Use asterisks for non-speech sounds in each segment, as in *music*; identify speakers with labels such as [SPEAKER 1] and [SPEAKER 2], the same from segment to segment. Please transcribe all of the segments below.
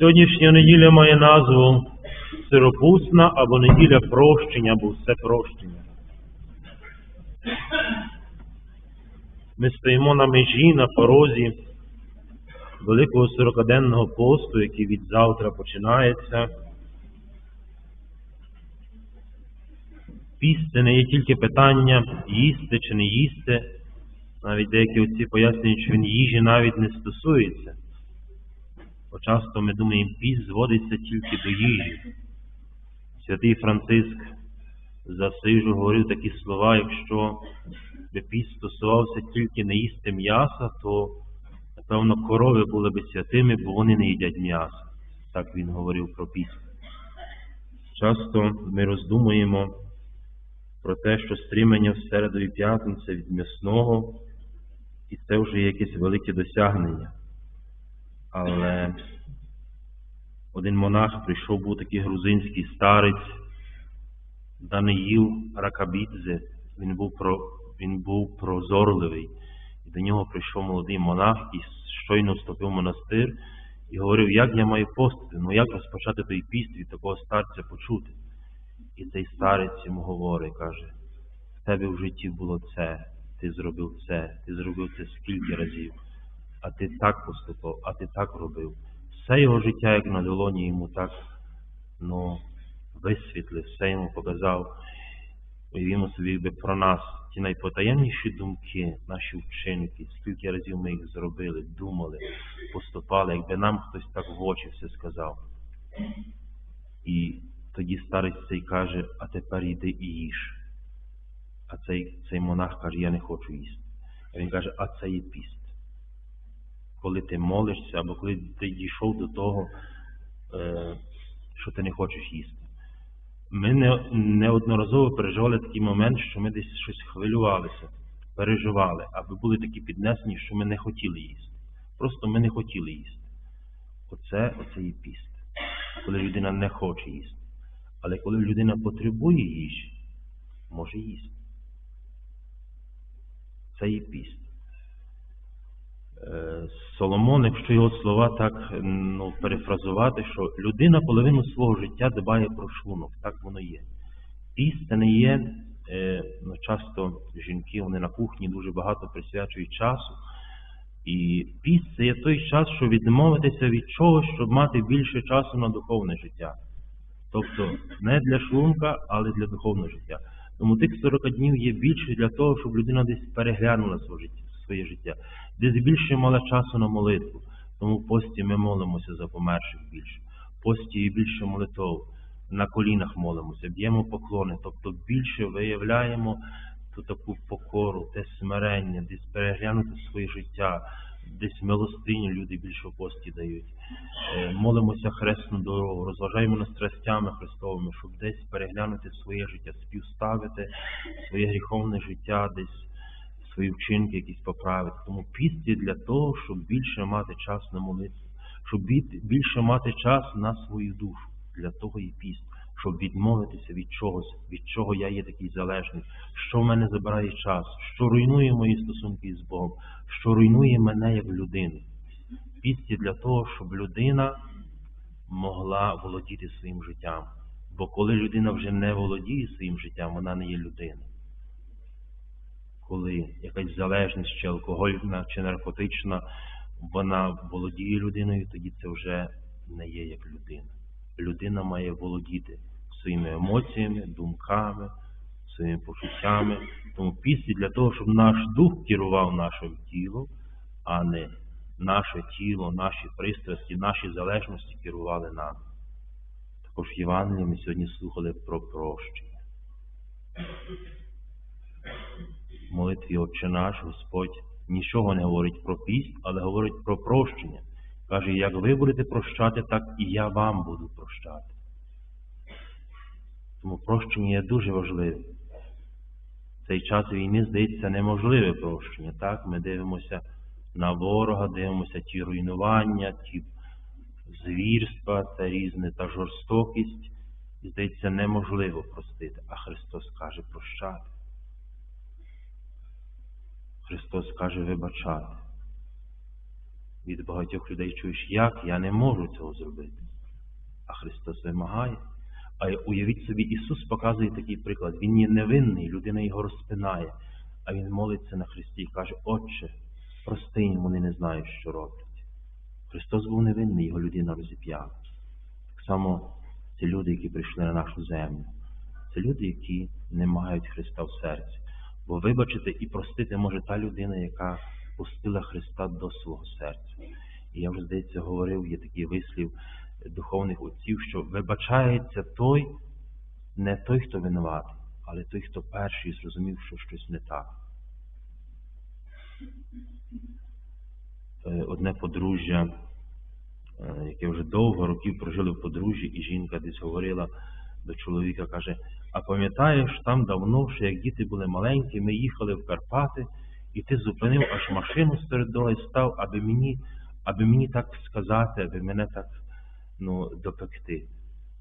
[SPEAKER 1] Сьогоднішня неділя має назву Сиропусна або неділя прощення, або все прощення. Ми стоїмо на межі, на порозі великого сорокаденного посту, який від завтра починається. Піст не є тільки питання їсти чи не їсти. Навіть деякі отці пояснюють, що він їжі навіть не стосується. Бо часто ми думаємо, піст зводиться тільки до їжі. Святий Франциск засижу говорив такі слова, якщо би піст стосувався тільки не їсти м'яса, то напевно корови були би святими, бо вони не їдять м'яса. Так він говорив про піст. Часто ми роздумуємо про те, що стрімення в середу і п'ятницю від м'ясного, і це вже якесь велике досягнення. Але один монах прийшов, був такий грузинський старець, Даниїл Ракабідзе, він був про, він був прозорливий. І до нього прийшов молодий монах і щойно вступив в монастир і говорив, як я маю постити, ну як розпочати той піст від такого старця почути. І цей старець йому говорить, каже, в тебе в житті було це, ти зробив це, ти зробив це скільки разів, а ти так поступав, а ти так робив. Все його життя, як на долоні, йому так ну, висвітлив, все йому показав. Уявімо собі якби про нас, ті найпотаємніші думки, наші вчинки, скільки разів ми їх зробили, думали, поступали, якби нам хтось так в очі все сказав. І тоді старець цей каже, а тепер йди і їж. А цей цей монах каже, я не хочу їсти. А він каже, а це є піст. Коли ти молишся, або коли ти дійшов до того, е, що ти не хочеш їсти. Ми не, неодноразово переживали такий момент, що ми десь щось хвилювалися, переживали, аби були такі піднесені, що ми не хотіли їсти. Просто ми не хотіли їсти. Оце, оце є піст. Коли людина не хоче їсти. Але коли людина потребує їжі, може їсти. Це є піст. Е, Соломон, якщо його слова так ну, перефразувати, що людина половину свого життя дбає про шлунок, так воно є. Піст не є, е, ну, часто жінки вони на кухні дуже багато присвячують часу. І піст це є той час, що відмовитися від чогось, щоб мати більше часу на духовне життя. Тобто не для шлунка, але для духовного життя. Тому тих 40 днів є більше для того, щоб людина десь переглянула своє життя, своє життя, десь більше мала часу на молитву. Тому в пості ми молимося за померших більше. В пості є більше молитов, на колінах молимося, б'ємо поклони, тобто більше виявляємо ту таку покору, те смирення, десь переглянути своє життя, десь милостиню люди більше в пості дають. Е, Молимося хресну дорогу, розважаємо над страстями Христовими, щоб десь переглянути своє життя, співставити своє гріховне життя, десь свої вчинки якісь поправити. Тому піст для того, щоб більше мати час на молитву, щоб більше мати час на свою душу. Для того і піст, щоб відмовитися від чогось, від чого я є такий залежний, що в мене забирає час, що руйнує мої стосунки з Богом, що руйнує мене як людину. Піст є для того, щоб людина могла володіти своїм життям. Бо коли людина вже не володіє своїм життям, вона не є людина. Коли якась залежність, чи алкогольна, чи наркотична, вона володіє людиною, тоді це вже не є як людина. Людина має володіти своїми емоціями, думками, своїми почуттями. Тому після для того, щоб наш дух керував нашим тілом, а не наше тіло, наші пристрасті, наші залежності керували нами. Також в Євангелії ми сьогодні слухали про прощення. Молитві Отче наш Господь нічого не говорить про піст, але говорить про прощення. Каже, як ви будете прощати, так і я вам буду прощати. Тому прощення є дуже важливим. Цей час війни, здається, неможливе прощення. Так, ми дивимося на ворога, дивимося ті руйнування, ті звірства та різне та жорстокість. І здається, неможливо простити, а Христос каже прощати. Христос каже вибачати. від багатьох людей чуєш, як я не можу цього зробити. А Христос вимагає. А уявіть собі, Ісус показує такий приклад. Він є невинний, людина його розпинає, а Він молиться на Христі і каже, Отче, прости їм, вони не знають, що роблять. Христос був невинний, його людина розіп'яла. Так само це люди, які прийшли на нашу землю. Це люди, які не мають Христа в серці. Бо вибачити і простити може та людина, яка пустила Христа до свого серця. І я вже, здається, говорив, є такий вислів духовних отців, що вибачається той, не той, хто винуватий, але той, хто перший зрозумів, що щось не так. Е, Одне подружжя, е, яке вже довго років прожили в подружжі, і жінка десь говорила до чоловіка, каже, а пам'ятаєш, там давно, що як діти були маленькі, ми їхали в Карпати, і ти зупинив аж машину серед дороги став, аби мені, аби мені так сказати, аби мене так ну, допекти.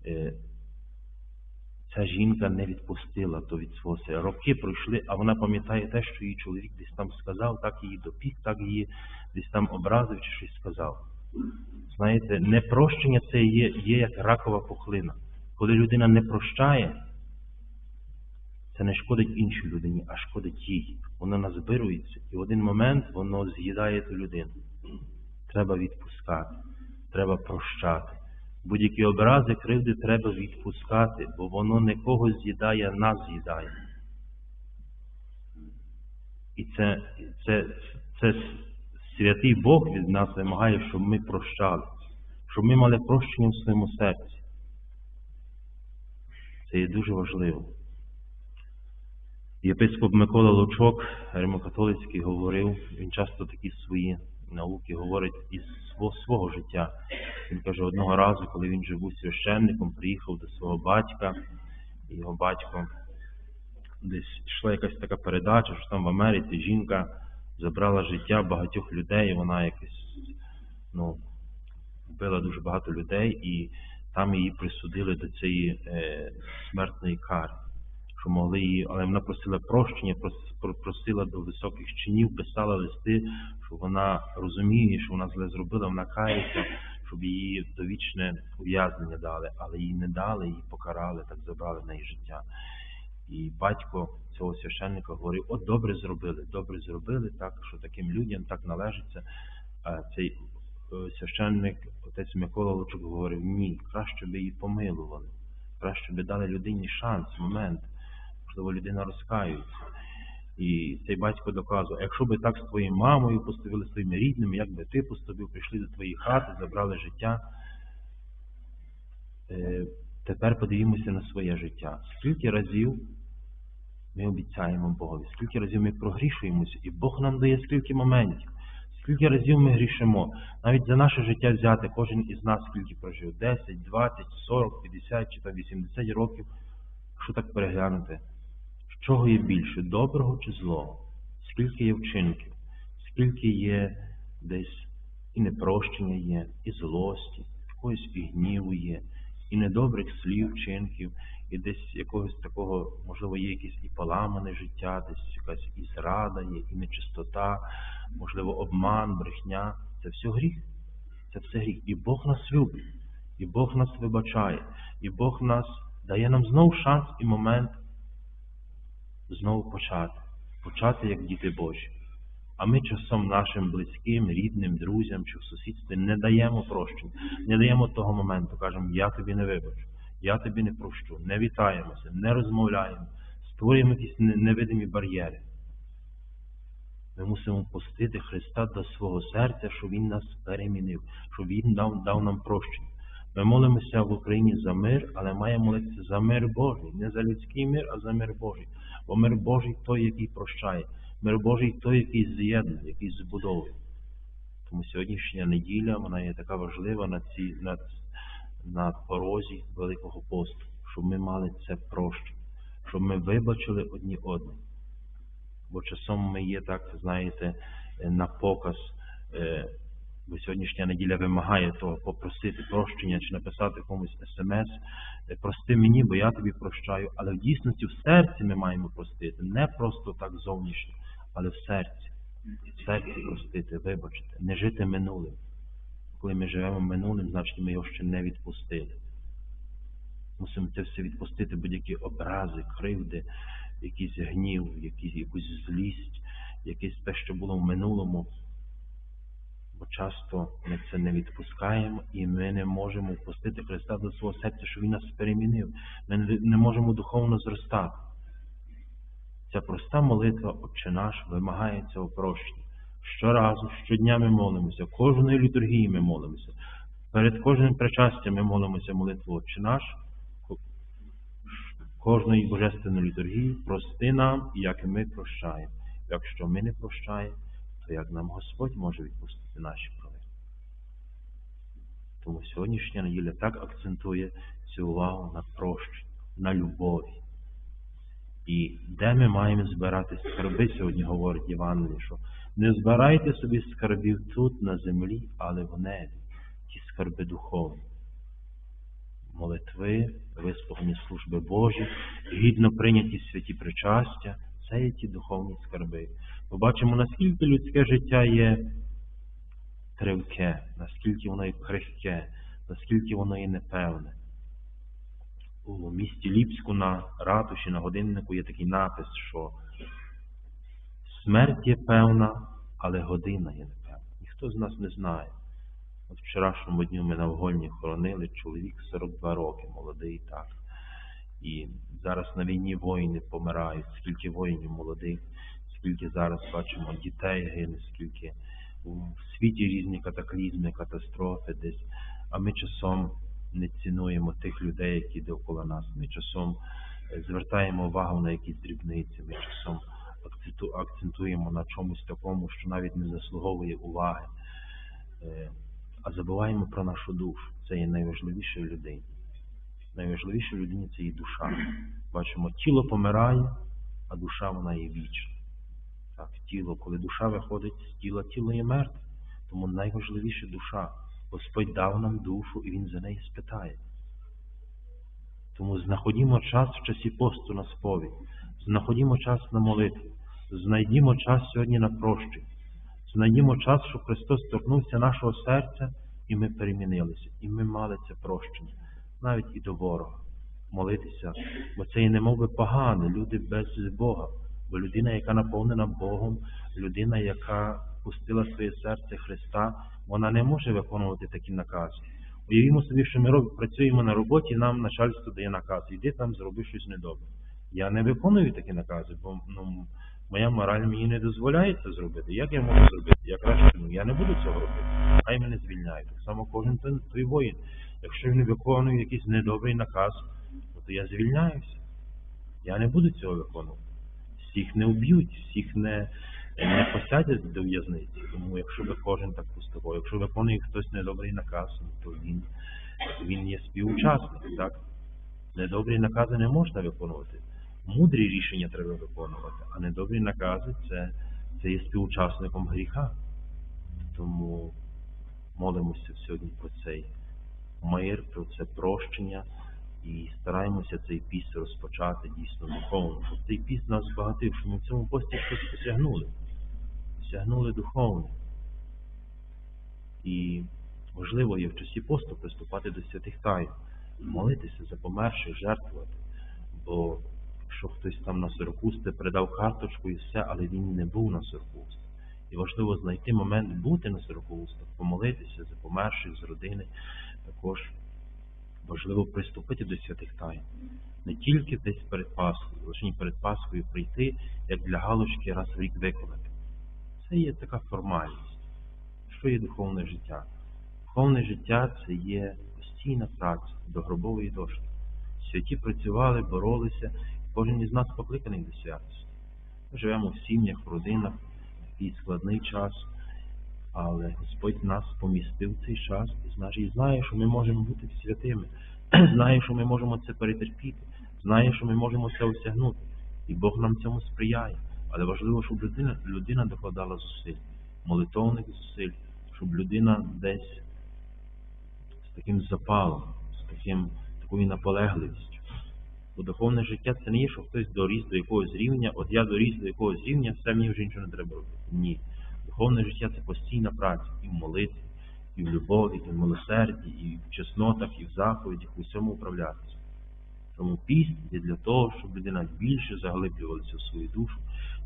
[SPEAKER 1] Е, Ця жінка не відпустила то від свого серця. Роки пройшли, а вона пам'ятає те, що її чоловік десь там сказав, так її допік, так її десь там образив чи щось сказав. Знаєте, непрощення це є, є як ракова пухлина. Коли людина не прощає, це не шкодить іншій людині, а шкодить їй. Воно назбирується, і в один момент воно з'їдає ту людину. Треба відпускати, треба прощати. Будь-які образи, кривди треба відпускати, бо воно не когось з'їдає, а нас з'їдає. І це, це, це святий Бог від нас вимагає, щоб ми прощали, щоб ми мали прощення в своєму серці. Це є дуже важливо. Єпископ Микола Лучок, римокатолицький, говорив, він часто такі свої науки говорить із свого, свого життя. Він каже, одного разу, коли він жив був священником, приїхав до свого батька, його батько десь йшла якась така передача, що там в Америці жінка забрала життя багатьох людей, вона якось ну, вбила дуже багато людей, і там її присудили до цієї е, смертної кари. Що могли її, але вона просила прощення, прос- просила до високих чинів, писала листи, що вона розуміє, що вона зле зробила, вона кається, щоб її довічне ув'язнення дали, але їй не дали, її покарали, так забрали в неї життя. І батько цього священника говорив: от добре зробили, добре зробили, так що таким людям так належиться. А цей е, священник, отець Микола Лучук, говорив: ні, краще би її помилували, краще би дали людині шанс, момент. Можливо, людина розкаюється. І цей батько доказував, якщо би так з твоєю мамою поступили, з твоїми рідними, як би ти поступив, прийшли до твоєї хати, забрали життя. Е, Тепер подивімося на своє життя. Скільки разів ми обіцяємо Богові, скільки разів ми прогрішуємося, і Бог нам дає скільки моментів, скільки разів ми грішимо. Навіть за наше життя взяти, кожен із нас скільки прожив, 10, 20, 40, 50 чи там 80 років, що так переглянути. Чого є більше, доброго чи злого? Скільки є вчинків, скільки є десь і непрощення є, і злості, якогось і гніву є, і недобрих слів, вчинків, і десь якогось такого, можливо, є якесь і поламане життя, десь якась і зрада є, і нечистота, можливо, обман, брехня. Це все гріх. Це все гріх. І Бог нас любить, і Бог нас вибачає, і Бог нас дає нам знову шанс і момент знову почати. Почати як діти Божі. А ми часом нашим близьким, рідним, друзям чи в сусідстві не даємо прощення, не даємо того моменту, кажемо, я тобі не вибачу, я тобі не прощу, не вітаємося, не розмовляємо, створюємо якісь невидимі бар'єри. Ми мусимо пустити Христа до свого серця, щоб Він нас перемінив, щоб Він дав, дав нам прощення. Ми молимося в Україні за мир, але маємо молитися за мир Божий, не за людський мир, а за мир Божий. Бо мир Божий той, який прощає, мир Божий той, який з'єднує, який збудовує. Тому сьогоднішня неділя вона є така важлива на цій на, на порозі Великого посту, щоб ми мали це прощення, щоб ми вибачили одні одних. Бо часом ми є так, знаєте, е, на показ. Бо сьогоднішня неділя вимагає того попросити прощення чи написати комусь смс, е, прости мені, бо я тобі прощаю. Але в дійсності в серці ми маємо простити. Не просто так зовнішньо, але в серці. в серці простити, вибачити, не жити минулим. Коли ми живемо минулим, значить ми його ще не відпустили. Мусимо це все відпустити, будь-які образи, кривди, якийсь гнів, якісь, якусь злість, якесь те, що було в минулому. Часто ми це не відпускаємо і ми не можемо впустити Христа до свого серця, що Він нас перемінив. Ми не- не можемо духовно зростати. Ця проста молитва Отче наш вимагає цього прощення. Щоразу, щодня ми молимося, кожної літургії ми молимося. Перед кожним причастям ми молимося молитву Отче наш. Кожної божественної літургії прости нам, як і ми прощаємо. Якщо ми не прощаємо, то як нам Господь може відпустити наші провини. Тому сьогоднішня неділя так акцентує цю увагу на прощенні, на любові. І де ми маємо збирати скарби, сьогодні говорить Євангеліє, що не збирайте собі скарбів тут, на землі, але в небі, ті скарби духовні. Молитви, вислухані служби Божі, гідно прийняті святі причастя, це є ті духовні скарби. Ми бачимо, наскільки людське життя є тривке, наскільки воно є крихке, наскільки воно є непевне. У місті Ліпську на ратуші, на годиннику є такий напис, що смерть є певна, але година є непевна. Ніхто з нас не знає. От вчорашньому дню ми на вгольні хоронили чоловік 42 роки, молодий так. І зараз на війні воїни помирають, скільки воїнів молодих, скільки зараз бачимо дітей гине, скільки у світі різні катаклізми, катастрофи десь. А ми часом не цінуємо тих людей, які довкола нас. Ми часом е, звертаємо увагу на якісь дрібниці, ми часом акцентуємо на чомусь такому, що навіть не заслуговує уваги. Е, А забуваємо про нашу душу. Це є найважливіше в людині. Найважливіше в це її душа. Бачимо, тіло помирає, а душа вона є вічна. Так, тіло, коли душа виходить з тіла, тіло є мертве. Тому найважливіше душа. Господь дав нам душу і Він за неї спитає. Тому знаходімо час в часі посту на сповідь, знаходімо час на молитву, знайдімо час сьогодні на прощення, знайдімо час, щоб Христос торкнувся нашого серця, і ми перемінилися, і ми мали це прощення, навіть і до ворога. Молитися, бо це і немов би погане, люди без Бога. Бо людина, яка наповнена Богом, людина, яка пустила своє серце Христа, вона не може виконувати такі накази. Уявімо собі, що ми працюємо на роботі, нам начальство дає наказ, іди там, зроби щось недобре. Я не виконую такі накази, бо ну, моя мораль мені не дозволяє це зробити. Як я можу зробити? Я краще ну, я не буду цього робити. Хай мене звільняють. Так само кожен той, воїн. Якщо він виконує якийсь недобрий наказ, то я звільняюся. Я не буду цього виконувати. Всіх не вб'ють, всіх не, не посадять до в'язниці. Тому якщо би кожен так поступав, якщо виконує хтось недобрий наказ, то він, він є співучасник. Так? Недобрі накази не можна виконувати. Мудрі рішення треба виконувати, а недобрі накази це, це є співучасником гріха. Тому молимося сьогодні про цей мир, про це прощення і стараємося цей піст розпочати дійсно духовно, цей піст нас збагатив, щоб ми в цьому пості щось посягнули. Посягнули духовне. І важливо є в часі посту приступати до святих тайн, молитися за померших, жертвувати. Бо якщо хтось там на сорокусти передав карточку і все, але він не був на сорокусти. І важливо знайти момент бути на сорокоустах, помолитися за померших з родини. Також важливо приступити до святих тайн. Не тільки десь перед Пасхою, лише перед Пасхою прийти, як для галочки раз в рік виконати. Це є така формальність. Що є духовне життя? Духовне життя це є постійна праця до гробової дошки. Святі працювали, боролися, кожен із нас покликаний до святості. Ми живемо в сім'ях, в родинах, такий складний час, але Господь нас помістив в цей час і знає, і знає, що ми можемо бути святими, *clears throat* знає, що ми можемо це перетерпіти, знає, що ми можемо це осягнути. І Бог нам цьому сприяє. Але важливо, щоб людина, людина докладала зусиль, молитовних зусиль, щоб людина десь з таким запалом, з таким, такою наполегливістю. Бо духовне життя це не є, що хтось доріс до якогось рівня, от я доріс до якогось рівня, все мені вже нічого не треба робити. Ні. Духовне життя це постійна праця і в молитві, і в любові, і в милосерді, і в чеснотах, і в заповідях, у всьому управлятися. Тому піст є для того, щоб людина більше заглиблювалася в свою душу,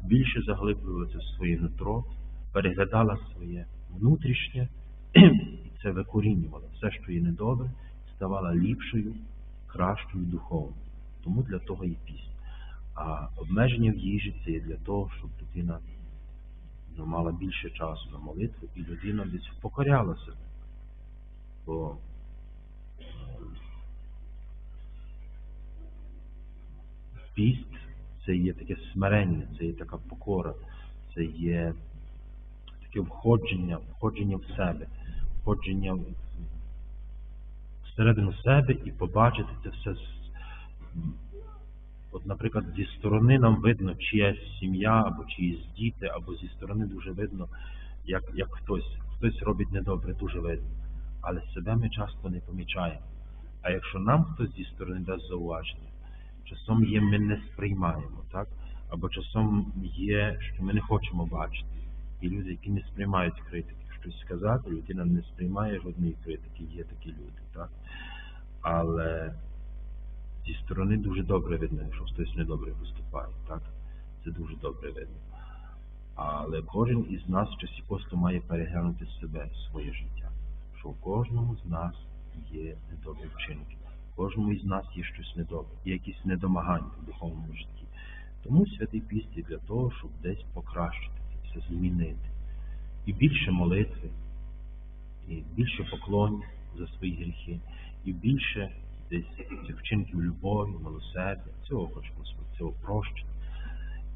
[SPEAKER 1] більше заглиблювалася в своє нутро, переглядала своє внутрішнє, і це викорінювала. Все, що є недобре, ставала ліпшою, кращою духовно. Тому для того є піст. А обмеження в їжі це є для того, щоб людина ну, мала більше часу на молитву, і людина десь покоряла себе. Бо е, піст це є таке смирення, це є така покора, це є таке входження, входження в себе, входження всередину себе і побачити це все. От, наприклад, зі сторони нам видно чиясь сім'я, або чиїсь діти, або зі сторони дуже видно, як, як хтось, хтось робить недобре, дуже видно. Але себе ми часто не помічаємо. А якщо нам хтось зі сторони дасть зауваження, часом є ми не сприймаємо, так? Або часом є, що ми не хочемо бачити. І люди, які не сприймають критики, щось сказати, людина не сприймає жодної критики, є такі люди, так? Але зі сторони дуже добре видно, якщо хтось недобре виступає, так? Це дуже добре видно. Але кожен із нас в часі посту має переглянути себе, своє життя. Що в кожному з нас є недобрі вчинки. В кожному із нас є щось недобре, є якісь недомагання в духовному житті. Тому святий піст для того, щоб десь покращити це все змінити. І більше молитви, і більше поклонів за свої гріхи, і більше десь цих вчинків любові, милосердя, цього хоче Господь, цього прощення.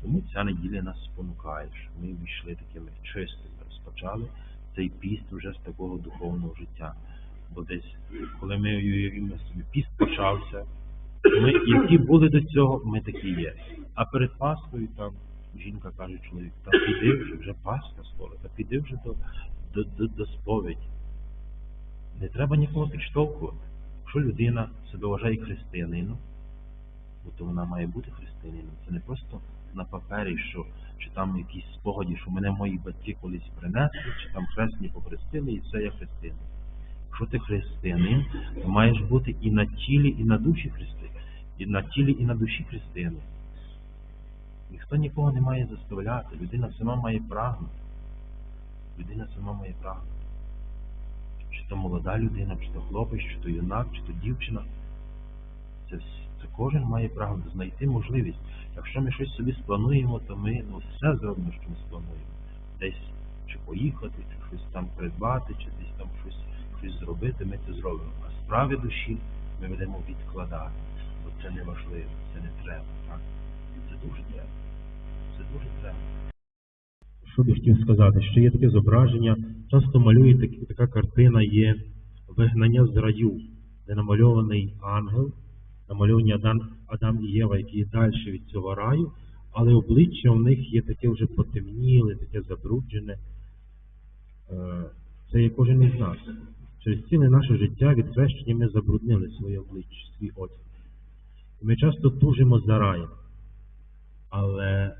[SPEAKER 1] Тому ця неділя нас спонукає, що ми війшли такими чистими, розпочали цей піст вже з такого духовного життя. Бо десь, коли ми уявімо собі, піст почався, ми, які були до цього, ми такі є. А перед Пасхою там жінка каже чоловік, та піди вже, вже Пасха скоро, та піди вже до, до, до, до сповіді. Не треба нікого підштовхувати. Якщо людина себе вважає християнином, то вона має бути християнином. Це не просто на папері, що чи там якісь спогаді, що мене мої батьки колись принесли, чи там хресні похрестили, і все я християнин. Якщо ти християнин, то маєш бути і на тілі, і на душі християнин. І на тілі, і на душі християнин. Ніхто нікого не має заставляти. Людина сама має прагнути. Людина сама має прагнути. То молода людина, чи то хлопець, чи то юнак, чи то дівчина. Це, це кожен має право знайти можливість. Якщо ми щось собі сплануємо, то ми ну, все зробимо, що ми сплануємо. Десь чи поїхати, чи щось там придбати, чи десь там щось, щось зробити, ми це зробимо. А справи душі ми будемо відкладати. Бо це не важливо, це не треба. Так? Це дуже треба. Це дуже треба. Що би хотів сказати, що є таке зображення, часто малює такі, така картина є вигнання з раю, де намальований ангел, намальовані Адам, Адам і Єва, які є далі від цього раю, але обличчя у них є таке вже потемніле, таке забруджене. Е, Це є кожен із нас. Через ціле наше життя від хрещення ми забруднили своє обличчя, свій одяг. І ми часто тужимо за раєм. Але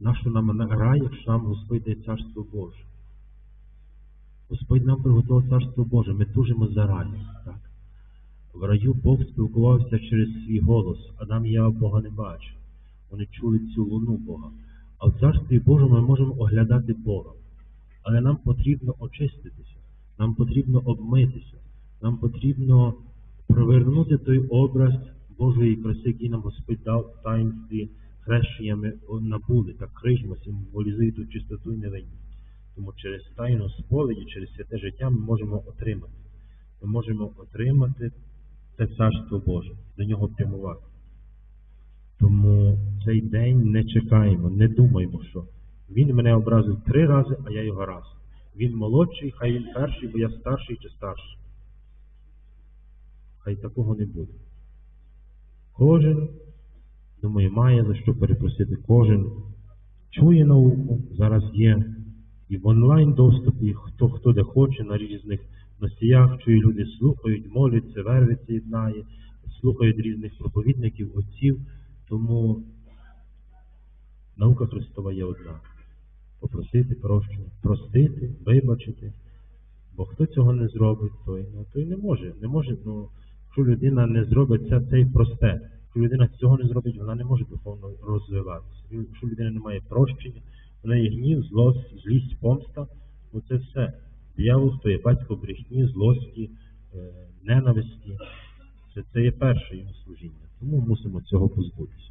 [SPEAKER 1] нащо нам на- рай, якщо нам Господь дає царство Боже? Господь нам приготував царство Боже, ми тужимо за рай. Так? В раю Бог спілкувався через свій голос, Адам і Єва Бога не бачив. Вони чули цю луну Бога. А в царстві Божому ми можемо оглядати Бога. Але нам потрібно очиститися, нам потрібно обмитися, нам потрібно провернути той образ Божої краси, який нам Господь дав в таїнстві хрещення ми набули, так крижма символізує ту чистоту і невинність. Тому через тайну сповіді, через святе життя ми можемо отримати. Ми можемо отримати це царство Боже, до нього прямувати. Тому цей день не чекаємо, не думаємо, що він мене образив три рази, а я його раз. Він молодший, хай він перший, бо я старший чи старший. Хай такого не буде. Кожен, думаю, має за що перепросити. Кожен чує науку, зараз є і в онлайн доступі, хто хто де хоче на різних носіях, чує люди слухають, моляться, вервиться єднає, слухають різних проповідників, отців. Тому наука Христова є одна.
[SPEAKER 2] попросити прощення, простити, вибачити. Бо хто цього не зробить, той, ну, той не може. Не може, ну, якщо людина не зробить це, це і просте. Якщо людина цього не зробить, вона не може духовно розвиватися. Якщо людина не має прощення, вона є гнів, злость, злість, помста, ну це все. Диявол, то є батько брехні, злості, е, ненависті. Це, це є перше його служіння. Тому мусимо цього позбутися.